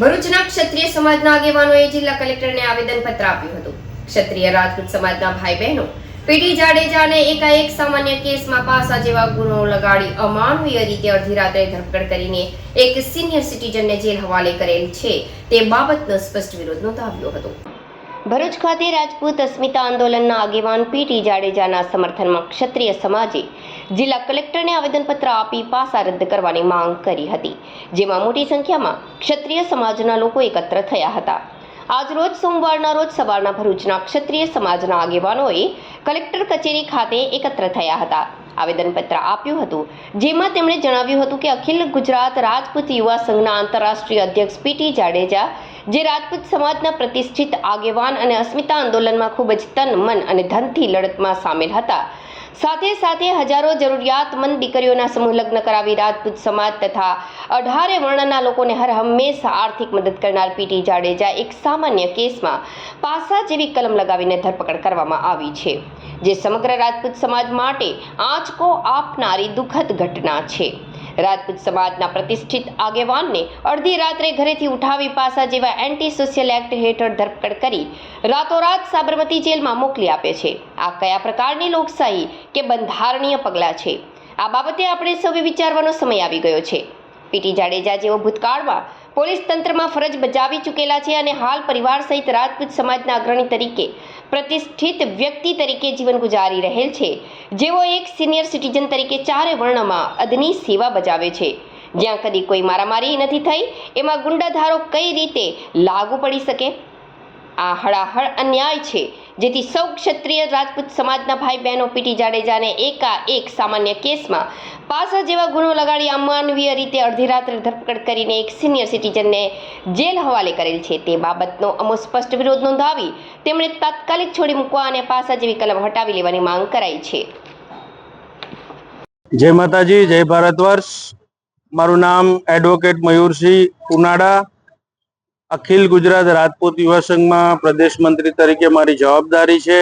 ભરૂચના ક્ષત્રિય સમાજના આગેવાનોએ જિલ્લા કલેક્ટરને આવેદનપત્ર આપ્યું હતું. ક્ષત્રિય રાજપૂત સમાજના ભાઈ બહેનો પીટી જાડેજાને એકાએક સામાન્ય કેસમાં પાસા જેવા ગુનો લગાડી અમાનવીય રીતે અડધી રાત્રે ધરપકડ કરીને એક સિનિયર સિટીઝનને જેલ હવાલે કરેલ છે. તે બાબતનો સ્પષ્ટ વિરોધ નોંધાવ્યો હતો. ભરૂચ ખાતે રાજપૂત અસ્મિતા આંદોલનના આગેવાન પીટી જાડેજાના સમર્થનમાં ક્ષત્રિય સમાજે જિલ્લા કલેક્ટરને આવેદનપત્ર આપી પાસા રદ કરવાની માંગ કરી હતી, જેમાં મોટી સંખ્યામાં ક્ષત્રિય સમાજના લોકો એકત્ર થયા હતા. આજરોજ સોમવારના રોજ સવારના ભરૂચના ક્ષત્રિય સમાજના આગેવાનોએ કલેક્ટર કચેરી ખાતે એકત્ર થયા હતા. આવેદનપત્ર આપ્યું હતું, જેમાં તેમણે જણાવ્યું હતું કે અખિલ ગુજરાત રાજપૂત યુવા સંઘના આંતરરાષ્ટ્રીય અધ્યક્ષ પીટી જાડેજા, જે રાજપૂત સમાજના પ્રતિષ્ઠિત આગેવાન અને અસ્મિતા આંદોલનમાં ખૂબ જ તન, મન અને ધનથી લડતમાં સામેલ હતા સાથે સાથે હજારો જરૂરિયાતમંદ દીકરીઓના સમૂહ લગ્ન કરાવી રાજપૂત સમાજ તથા અઢારે વર્ણના લોકોને હર હંમેશા આર્થિક મદદ કરનાર પીટી જાડેજા એક સામાન્ય કેસમાં પાસા જેવી કલમ લગાવીને ધરપકડ કરવામાં આવી છે, જે સમગ્ર રાજપૂત સમાજ માટે આંચકો આપનારી દુઃખદ ઘટના છે. રાજપૂત સમાજના પ્રતિષ્ઠિત આગેવાનને અડધી રાત્રે ઘરેથી ઉઠાવી પાસા જેવા એન્ટી સોશિયલ એક્ટ હેઠળ ધરપકડ કરી રાતોરાત સાબરમતી જેલમાં મોકલી આપે છે. આ કયા પ્રકારની લોકશાહી કે બંધારણીય પગલાં છે? આ બાબતે આપણે સૌએ વિચારવાનો સમય આવી ગયો છે. પીટી જાડેજા જેઓ ભૂતકાળમાં પોલીસ તંત્રમાં ફરજ બજાવી ચૂકેલા છે અને હાલ પરિવાર સહિત રાજપૂત સમાજના અગ્રણી તરીકે પ્રતિષ્ઠિત વ્યક્તિ તરીકે જીવન ગુજારી રહેલ છે. જેઓ એક સિનિયર સિટીઝન તરીકે ચારે વર્ણમાં અદની સેવા બજાવે છે. જ્યાં કદી કોઈ મારામારી નથી થઈ, એમાં ગુંડાધારો કઈ રીતે લાગુ પડી શકે? આ હળાહળ અન્યાય છે. જેથી સૌ ક્ષત્રિય રાજપૂત સમાજના ભાઈ બહેનો પીટી જાડેજાને એકાએક સામાન્ય કેસમાં પાસા જેવા ગુનો લગાડી અમાનવીય રીતે અડધી રાત્રે ધરપકડ કરીને એક સિનિયર સિટીઝનને જેલ હવાલે કરેલ છે. તે બાબતનો અમો સ્પષ્ટ વિરોધ નોંધાવી તેમણે તાત્કાલિક છોડી મૂકવા અને પાસા જેવી કલમ હટાવી લેવાની માંગ કરાઈ છે. જય માતાજી, જય ભારત વર્ષ. મારું નામ એડવોકેટ મયુરસિંહ ઉનાળા અખિલ ગુજરાત રાજપૂત યુવા સંઘમાં પ્રદેશ મંત્રી તરીકે મારી જવાબદારી છે.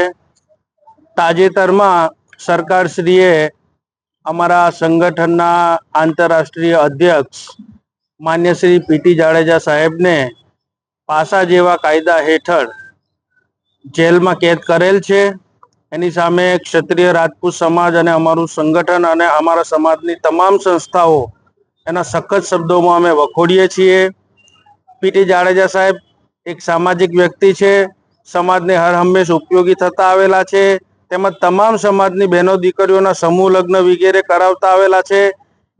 તાજેતરમાં સરકારશ્રીએ અમારા સંગઠનના આંતરરાષ્ટ્રીય અધ્યક્ષ માન્ય શ્રી પીટી જાડેજા સાહેબને પાસા જેવા કાયદા હેઠળ જેલમાં કેદ કરેલ છે. એની સામે ક્ષત્રિય રાજપૂત સમાજ અને અમારું સંગઠન અને અમારા સમાજની તમામ સંસ્થાઓ એના સખત શબ્દોમાં અમે વખોડીએ છીએ. પીટી જાડેજા સાહેબ એક સામાજિક વ્યક્તિ છે. સમાજને હર હંમેશ ઉપયોગી થતા આવેલા છે. તેમજ તમામ સમાજની બહેનો દીકરીઓના સમૂહ લગ્ન વગેરે કરાવતા આવેલા છે.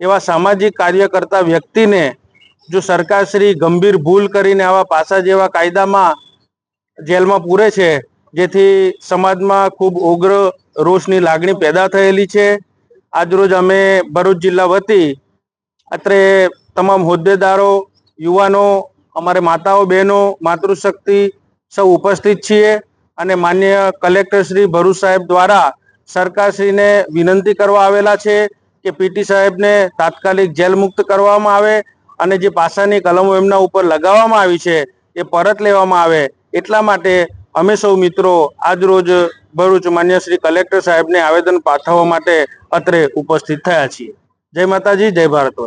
એવા સામાજિક કાર્ય કરતા વ્યક્તિને જો સરકારશ્રી ગંભીર ભૂલ કરીને આવા પાસા જેવા કાયદામાં જેલમાં પૂરે છે, જેથી સમાજમાં ખૂબ ઉગ્ર રોષની લાગણી પેદા થયેલી છે. આજરોજ અમે ભરૂચ જિલ્લા વતી અત્રે તમામ હોદ્દેદારો, યુવાનો અમારે માતાઓ, બહેનો, માતૃશક્તિ સૌ ઉપસ્થિત છીએ અને માન્ય કલેક્ટર શ્રી ભરૂચ સાહેબ દ્વારા સરકારશ્રીને વિનંતી કરવા આવેલા છે કે પીટી સાહેબને તાત્કાલિક જેલ મુક્ત કરવામાં આવે અને જે પાસાની કલમો એમના ઉપર લગાવવામાં આવી છે એ પરત લેવામાં આવે એટલા માટે અમે સૌ મિત્રો આજરોજ ભરૂચ માન્ય શ્રી કલેક્ટર સાહેબને આવેદન પાઠવવા માટે અત્રે ઉપસ્થિત થયા છીએ. જય માતાજી, જય ભારત